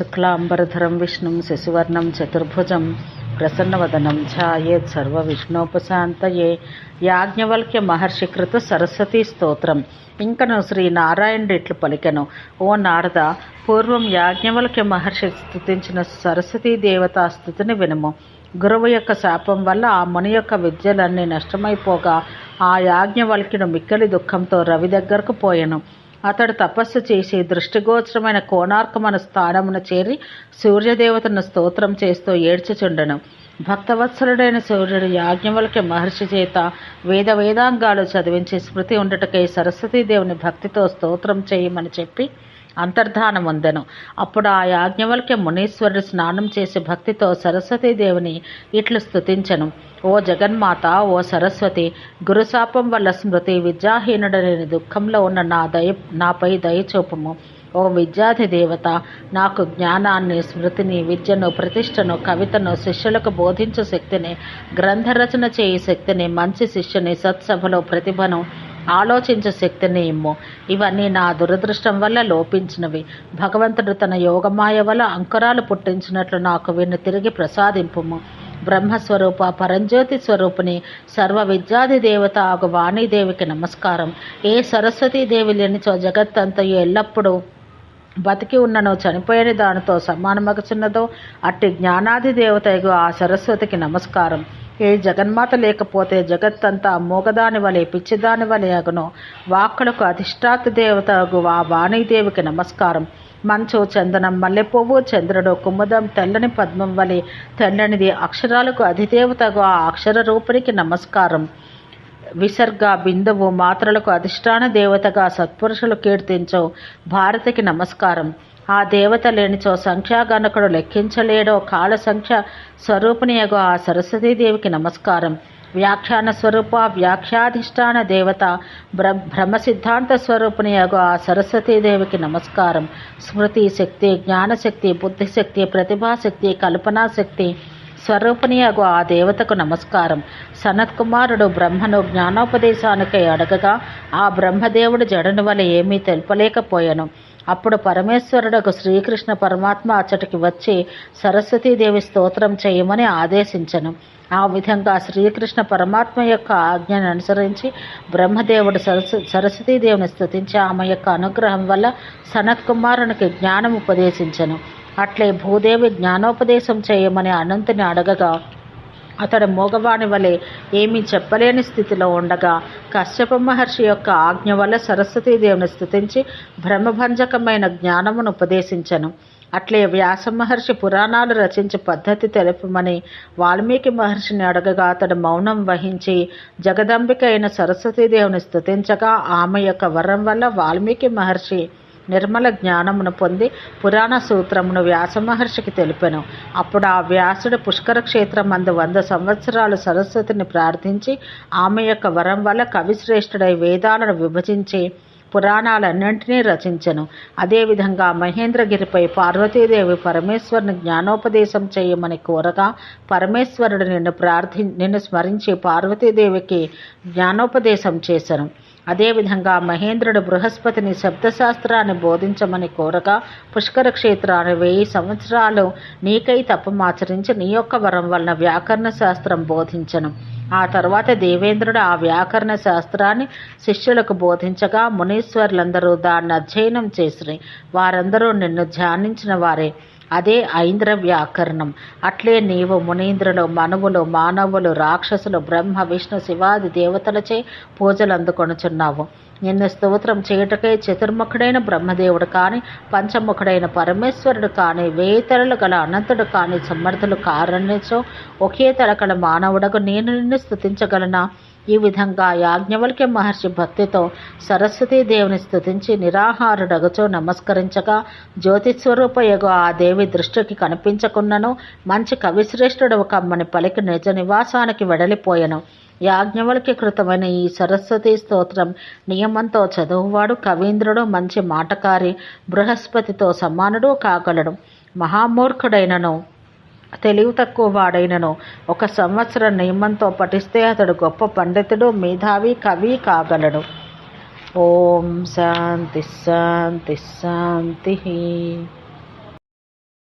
శుక్లాంబరధరం విష్ణుం శశివర్ణం చతుర్భుజం ప్రసన్నవదనం ఛాయేత్ సర్వవిఘ్నోపశాంతయే యాజ్ఞవల్క్య మహర్షి కృత సరస్వతీ స్తోత్రం ఇంకను శ్రీ నారాయణుడు ఇట్లు పలికెను ఓ నారద పూర్వం యాజ్ఞవల్క్య మహర్షి స్థుతించిన సరస్వతీ దేవతా స్థుతిని వినము. గురువు యొక్క శాపం వల్ల ఆ ముని యొక్క విద్యలన్నీ నష్టమైపోగా ఆ యాజ్ఞవల్క్యుడు మిక్కలి దుఃఖంతో రవి దగ్గరకు పోయెను. అతడు తపస్సు చేసి దృష్టిగోచరమైన కోణార్కమన స్థానమున చేరి సూర్యదేవతను స్తోత్రం చేస్తూ ఏడ్చుచుండెను. భక్తవత్సలుడైన సూర్యుడు యాజ్ఞవల్క్య మహర్షి చేత వేద వేదాంగాలు చదివించి స్మృతి ఉండటకై సరస్వతీదేవుని భక్తితో స్తోత్రం చేయమని చెప్పి అంతర్ధానం పొందెను అప్పుడు ఆ యాజ్ఞవల్క్య మునీశ్వరుడు స్నానం చేసి భక్తితో సరస్వతీదేవిని ఇట్లు స్తుతించెను. ఓ జగన్మాత ఓ సరస్వతి గురుశాపం వల్ల స్మృతి విద్యాహీనుడని దుఃఖంలో ఉన్న నా దయ నాపై దయచూపము ఓ విద్యాధి దేవత నాకు జ్ఞానాన్ని స్మృతిని విద్యను ప్రతిష్టను కవితను శిష్యులకు బోధించు శక్తిని గ్రంథరచన చేయి శక్తిని మంచి శిష్యుని సత్సభలో ప్రతిభను ఆలోచించే శక్తిని ఇమ్ము. ఇవన్నీ నా దురదృష్టం వల్ల లోపించినవి. భగవంతుడు తన యోగమాయ వల్ల అంకురాలు పుట్టించినట్లు నాకు వీరిని తిరిగి ప్రసాదింపుము. బ్రహ్మస్వరూప పరంజ్యోతి స్వరూపిణి సర్వ విద్యాది దేవత ఆగు వాణీదేవికి నమస్కారం. ఏ సరస్వతీదేవి లేనిచో జగత్తంతయు ఎల్లప్పుడూ బతికి ఉన్ననో చనిపోయిన దానితో సమానమగుచున్నదో అట్టి జ్ఞానాది దేవతయగు ఆ సరస్వతికి నమస్కారం. ఏ జగన్మాత లేకపోతే జగత్తంతా మూగదాని వలె పిచ్చిదాని వలె అగును. వాక్కులకు అధిష్టాత దేవతగు ఆ వాణీదేవికి నమస్కారం. మంచు చందనం మల్లెపువ్వు చంద్రుడు కుముదం తెల్లని పద్మం వలె తెల్లనిది అక్షరాలకు అధిదేవతగు ఆ అక్షర రూపునికి నమస్కారం. విసర్గ బిందువు మాత్రలకు అధిష్టాన దేవతగా సత్పురుషులు కీర్తించవు భారతికి నమస్కారం. ఆ దేవత లేనిచో సంఖ్యాగణకుడు లెక్కించలేడో కాల సంఖ్య స్వరూపిణియగు ఆ సరస్వతీదేవికి నమస్కారం. వ్యాఖ్యాన స్వరూప వ్యాఖ్యాధిష్టాన దేవత బ్ర బ్రహ్మ సిద్ధాంత స్వరూపిణియగు ఆ సరస్వతీదేవికి నమస్కారం. స్మృతి శక్తి జ్ఞానశక్తి బుద్ధిశక్తి ప్రతిభాశక్తి కల్పనాశక్తి స్వరూపిణియగు ఆ దేవతకు నమస్కారం. సనత్ కుమారుడు బ్రహ్మను జ్ఞానోపదేశానికై అడగగా ఆ బ్రహ్మదేవుడు జడను వల్ల ఏమీ తెలుపలేకపోయాను. అప్పుడు పరమేశ్వరుడకు శ్రీకృష్ణ పరమాత్మ అచ్చటికి వచ్చి సరస్వతీదేవి స్తోత్రం చేయమని ఆదేశించను. ఆ విధంగా శ్రీకృష్ణ పరమాత్మ యొక్క ఆజ్ఞను అనుసరించి బ్రహ్మదేవుడు సరస్వ సరస్వతీదేవిని స్థుతించి ఆమె యొక్క అనుగ్రహం వల్ల సనత్ కుమారునికి జ్ఞానం ఉపదేశించను. అట్లే భూదేవి జ్ఞానోపదేశం చేయమని అనంతుని అడగగా అతడు మూగవాణి వలె ఏమీ చెప్పలేని స్థితిలో ఉండగా కశ్యప మహర్షి యొక్క ఆజ్ఞ వల్ల సరస్వతీదేవిని స్థుతించి బ్రహ్మభంజకమైన జ్ఞానమును ఉపదేశించను. అట్లే వ్యాస మహర్షి పురాణాలు రచించి పద్ధతి తెలుపమని వాల్మీకి మహర్షిని అడగగా అతడు మౌనం వహించి జగదంబిక అయిన సరస్వతీదేవిని స్థుతించగా ఆమె యొక్క వరం వల్ల వాల్మీకి మహర్షి నిర్మల జ్ఞానమును పొంది పురాణ సూత్రమును వ్యాసమహర్షికి తెలిపెను. అప్పుడు ఆ వ్యాసుడు పుష్కర క్షేత్రం అందు వంద సంవత్సరాలు సరస్వతిని ప్రార్థించి ఆమె యొక్క వరం వల్ల కవిశ్రేష్ఠుడై వేదాలను విభజించి పురాణాలన్నింటినీ రచించను. అదేవిధంగా మహేంద్రగిరిపై పార్వతీదేవి పరమేశ్వరుని జ్ఞానోపదేశం చేయమని కోరగా పరమేశ్వరుడు నిన్ను ప్రార్థి నిన్ను స్మరించి పార్వతీదేవికి జ్ఞానోపదేశం చేశాను అదేవిధంగా మహేంద్రుడు బృహస్పతిని శబ్దశాస్త్రాన్ని బోధించమని కోరగా పుష్కర క్షేత్రాన్ని వెయ్యి సంవత్సరాలు నీకై తపమాచరించి నీ యొక్క వరం వలన వ్యాకరణ శాస్త్రం బోధించను. ఆ తర్వాత దేవేంద్రుడు ఆ వ్యాకరణ శాస్త్రాన్ని శిష్యులకు బోధించగా మునీశ్వరులందరూ దాన్ని అధ్యయనం చేసి వారందరూ నిన్ను ధ్యానించిన వారే. అదే ఐంద్ర వ్యాకరణం అట్లే నీవు మునీంద్రులు మనువులు మానవులు రాక్షసులు బ్రహ్మ విష్ణు శివాది దేవతలచే పూజలు అందుకొనుచున్నావు నిన్ను స్తోత్రం చేయుటకై చతుర్ముఖుడైన బ్రహ్మదేవుడు కానీ పంచముఖుడైన పరమేశ్వరుడు కానీ వేతరులు గల అనంతుడు కానీ సమర్థులు కారణించో ఒకే తలకల మానవుడకు నేను నిన్ను స్థుతించగలనా ఈ విధంగా యాజ్ఞవల్క్య మహర్షి భక్తితో సరస్వతీదేవిని స్థుతించి నిరాహారుడగచో నమస్కరించగా జ్యోతిస్వరూపయగు ఆ దేవి దృష్టికి కనిపించకున్నను మంచి కవిశ్రేష్ఠుడు కమ్మని పలికి నిజ నివాసానికి వెడలిపోయెను. యాజ్ఞవల్కి కృతమైన ఈ సరస్వతి స్తోత్రం నియమంతో చదువువాడు కవీంద్రుడు మంచి మాటకారి బృహస్పతితో సమానుడు కాగలడు. మహామూర్ఖుడైనను తెలివి తక్కువ వాడైనను. ఒక సంవత్సరం నియమంతో పఠిస్తే అతడు గొప్ప పండితుడు మేధావి కవి కాగలడు. ఓం శాంతి శాంతి శాంతి